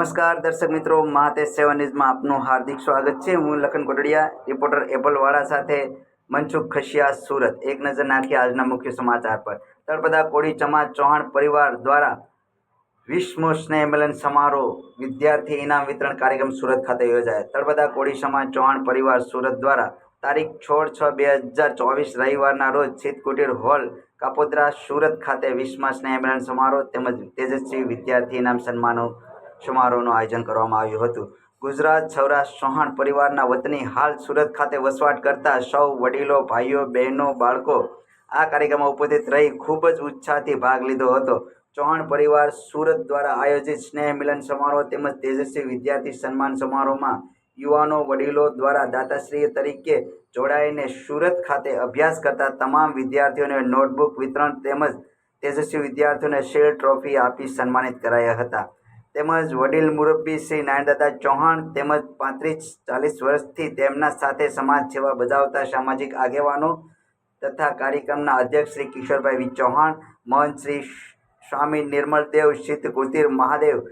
નમસ્કાર દર્શક મિત્રો મહાતેજ સેવન ન્યૂઝમાં આપનું હાર્દિક સ્વાગત છે. હું લખન કોટડિયા, રિપોર્ટર એપલવાળા સાથે મનસુખ ખશિયા સુરત. એક નજર નાખી આજના મુખ્ય સમાચાર પર. તળપદા કોળી ચમા ચૌહાણ પરિવાર દ્વારા વિશ્વ સ્નેહ મિલન સમારોહ, વિદ્યાર્થી ઇનામ વિતરણ કાર્યક્રમ સુરત ખાતે યોજાયો. તળપદા કોળી સમાજ ચૌહાણ પરિવાર સુરત દ્વારા તારીખ છોડ છ બે હજાર ચોવીસ રવિવારના રોજ કુટીર હોલ, કાપોદ્રા સુરત ખાતે વિશ્વ સ્નેહ મિલન સમારોહ તેમજ તેજસ્વી વિદ્યાર્થી ઇનામ સન્માનો સમારોહનું આયોજન કરવામાં આવ્યું હતું. ગુજરાત સૌરાષ્ટ્ર ચૌહાણ પરિવારના વતની હાલ સુરત ખાતે વસવાટ કરતા સૌ વડીલો, ભાઈઓ, બહેનો, બાળકો આ કાર્યક્રમમાં ઉપસ્થિત રહી ખૂબ જ ઉત્સાહથી ભાગ લીધો હતો. ચૌહાણ પરિવાર સુરત દ્વારા આયોજિત સ્નેહ મિલન સમારોહ તેમજ તેજસ્વી વિદ્યાર્થી સન્માન સમારોહમાં યુવાનો, વડીલો દ્વારા દાતાશ્રી તરીકે જોડાઈને સુરત ખાતે અભ્યાસ કરતા તમામ વિદ્યાર્થીઓને નોટબુક વિતરણ તેમજ તેજસ્વી વિદ્યાર્થીઓને શેર ટ્રોફી આપી સન્માનિત કરાયા હતા. તેમજ વડીલ મુરબ્બી શ્રી નારાયણદાદા ચૌહાણ તેમજ પાંત્રીસ ચાલીસ વર્ષથી તેમના સાથે સમાજ સેવા બજાવતા સામાજિક આગેવાનો તથા કાર્યક્રમના અધ્યક્ષ શ્રી કિશોરભાઈ વી. ચૌહાણ, મહંત શ્રી સ્વામી નિર્મળદેવ સિદ્ધ કુતિર મહાદેવ,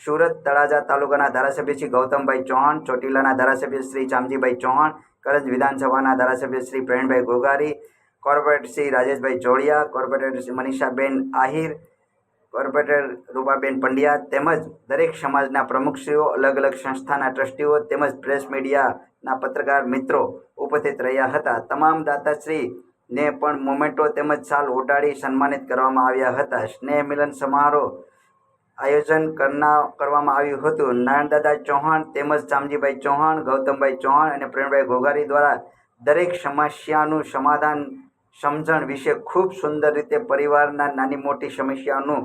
સુરત તળાજા તાલુકાના ધારાસભ્ય શ્રી ગૌતમભાઈ ચૌહાણ, ચોટીલાના ધારાસભ્ય શ્રી ચામજીભાઈ ચૌહાણ, કરજ વિધાનસભાના ધારાસભ્ય Shri Pravinbhai Gogari corporator Shri Rajeshbhai Jodiya, corporator Shri Manishaben Ahir corporator Rupaben Pandya તેમજ દરેક સમાજના પ્રમુખશ્રીઓ અલગ અલગ સંસ્થાના ટ્રસ્ટીઓ તેમજ પ્રેસ મીડિયાના પત્રકાર મિત્રો ઉપસ્થિત રહ્યા હતા. તમામ દાતાશ્રીને પણ મોમેન્ટો તેમજ સાલ ઓટાડી સન્માનિત કરવામાં આવ્યા હતા. સ્નેહ મિલન સમારોહ આયોજન કરના, કરવામાં આવ્યું હતું. નારાયણદાદા ચૌહાણ તેમજ શામજીભાઈ ચૌહાણ, ગૌતમભાઈ ચૌહાણ અને પ્રેમભાઈ ઘોઘારી દ્વારા દરેક સમસ્યાનું સમાધાન સમજણ વિશે ખૂબ સુંદર રીતે પરિવારના નાની મોટી સમસ્યાનું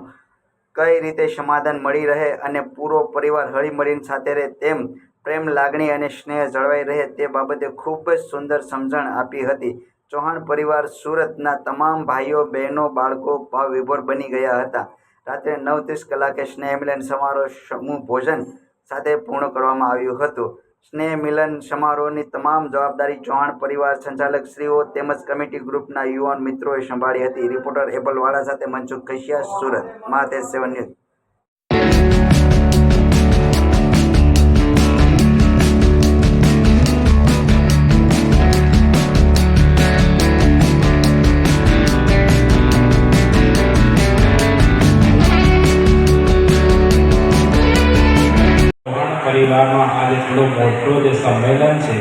કઈ રીતે સમાધાન મળી રહે અને પૂરો પરિવાર હળીમળીને સાથે રહે તેમ પ્રેમ, લાગણી અને સ્નેહ જળવાઈ રહે તે બાબતે ખૂબ જ સુંદર સમજણ આપી હતી. ચૌહાણ પરિવાર સુરતના તમામ ભાઈઓ, બહેનો, બાળકો ભાવ વિભોર બની ગયા હતા. રાત્રે નવ ત્રીસ કલાકે સ્નેહ મિલન સમારોહ સમૂહ ભોજન સાથે પૂર્ણ કરવામાં આવ્યું હતું. સ્નેહ મિલન સમારોહની તમામ જવાબદારી ચૌહાણ પરિવાર સંચાલક શ્રીઓ તેમજ કમિટી ગ્રુપના યુવાન મિત્રોએ સંભાળી હતી. રિપોર્ટર એપલવાળા સાથે Mansukh Kashiya Surat. Mahatej seven news. પરિવારમાં આજે જેટલો મોટો જે સંમેલન છે,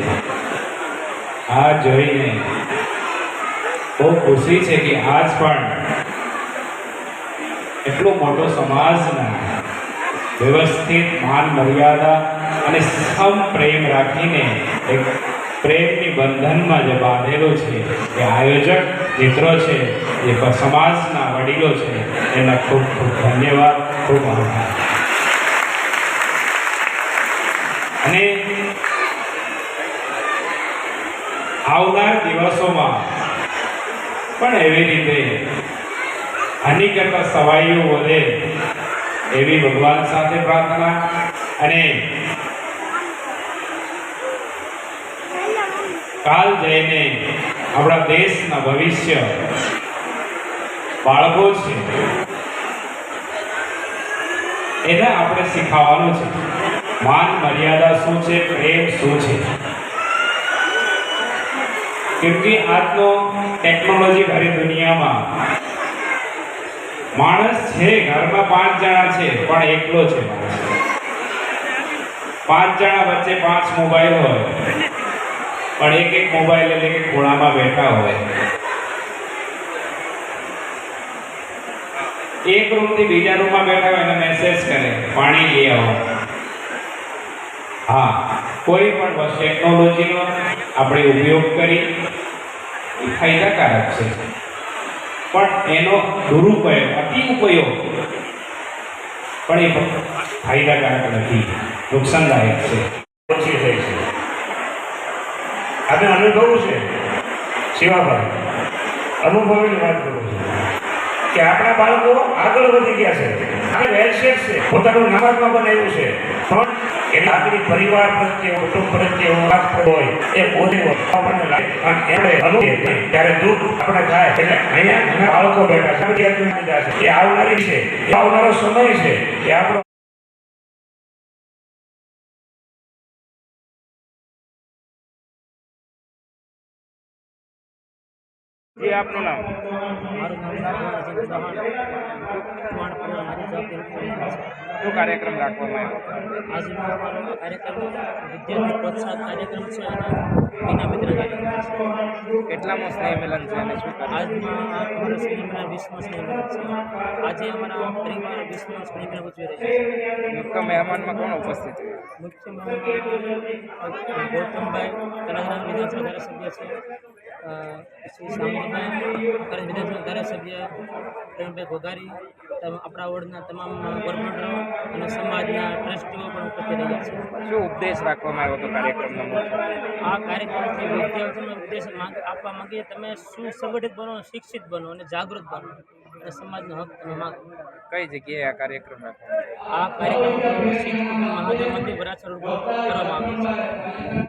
આ જોઈને બહુ ખુશી છે કે આજ પણ એટલો મોટો સમાજના વ્યવસ્થિત, માન મર્યાદા અને સમ પ્રેમ રાખીને એક પ્રેમની બંધનમાં જે બાંધેલો છે, એ આયોજક મિત્રો છે, એ સમાજના વડીલો છે, એના ખૂબ ખૂબ ધન્યવાદ, ખૂબ આભાર. અને આવનાર દિવસોમાં પણ એવી રીતે આની કરતા સવાઈઓ વધે એવી ભગવાન સાથે પ્રાર્થના અને કાલ જઈને આપણા દેશના ભવિષ્ય બાળકો છે, એને આપણે શીખવવાનું છે. માન મર્યાદા શું છે? પ્રેમ શું છે? કેમ કે આજનો ટેકનોલોજી ભરી દુનિયામાં. માણસ છે, ઘરમાં પાંચ જણા છે, પણ એકલો છે. પાંચ જણા વચ્ચે પાંચ મોબાઈલ હોય. પણ એક એક મોબાઈલ એટલે કે ખોળામાં બેઠા હોય. એક રૂમથી બીજા રૂમમાં બેઠા હોય અને મેસેજ કરે, પાણી લઈ આવો. હા, કોઈ પણ ટેકનોલોજીનો આપણે ઉપયોગ કરી, એ ફાયદાકારક છે. પણ એનો દુરુપયોગ, અતિ ઉપયોગ, પણ એ ફાયદાકારક નથી, નુકસાનદાયક છે. ઓછી થઈ છે. આપણે અનુભવું છે, શિવાભાઈ. અનુભવની વાત કરું છું. કે આપણા બાળકો આગળ વધી ગયા છે. આ વેલસેટ છે. પોતાનું નમાજમાં બનાવ્યું છે. પણ એટલે આપણી પરિવાર પ્રત્યે કુટુંબ પ્રત્યે વાત હોય, એ બોલે આપણને લાગે. અને એમણે અનુભવે ત્યારે દુઃખ આપણે થાય, એટલે અહીંયા ઘણા બાળકો બેઠા છે. એ આવનારી છે. એ આવનારો સમય છે. એ આપણો જે આપનું નામ? મારું નામ શું કાર્યક્રમ રાખવામાં આવ્યો? આજે અમારો કાર્યક્રમ વિદ્યાર્થી પ્રોત્સાહન કાર્યક્રમ છે અને વિના મિત્ર કેટલામો સ્નેહ મિલન છે અને શું આજમાં અમારો સ્નેહમિલન વીસમો સ્નેહમિલન છે. આજે અમારા પરિવાર વિશ્વમાં સ્નેહ મિલન ઉજવી રહ્યો છે. મુખ્ય મહેમાનમાં કોણ ઉપસ્થિત છે? મુખ્ય મહેમાન ગૌતમભાઈ તલાગરામ વિધાનસભા ધારાસભ્ય છે. શ્રી શામજીભાઈ કરજ વિધાનસભા ધારાસભ્ય પ્રેમભાઈ તમ- આપણા વોર્ડના તમામ કોર્પોરેટરો અને સમાજના ટ્રસ્ટીઓ પણ ઉપસ્થિત રહ્યા છે શું ઉપદેશ રાખવામાં આવ્યો હતો કાર્યક્રમનો આ કાર્યક્રમથી વિદ્યાર્થીઓને ઉપદેશ માંગ આપવા માંગીએ તમે સુસંગઠિત બનો શિક્ષિત બનો અને જાગૃત બનો. અને સમાજનો હક તમે માગો. કઈ જગ્યાએ આ કાર્યક્રમ રાખવામાં આ કાર્યક્રમ મહાદેવ મંદિર વરાછર કરવામાં આવ્યો છે.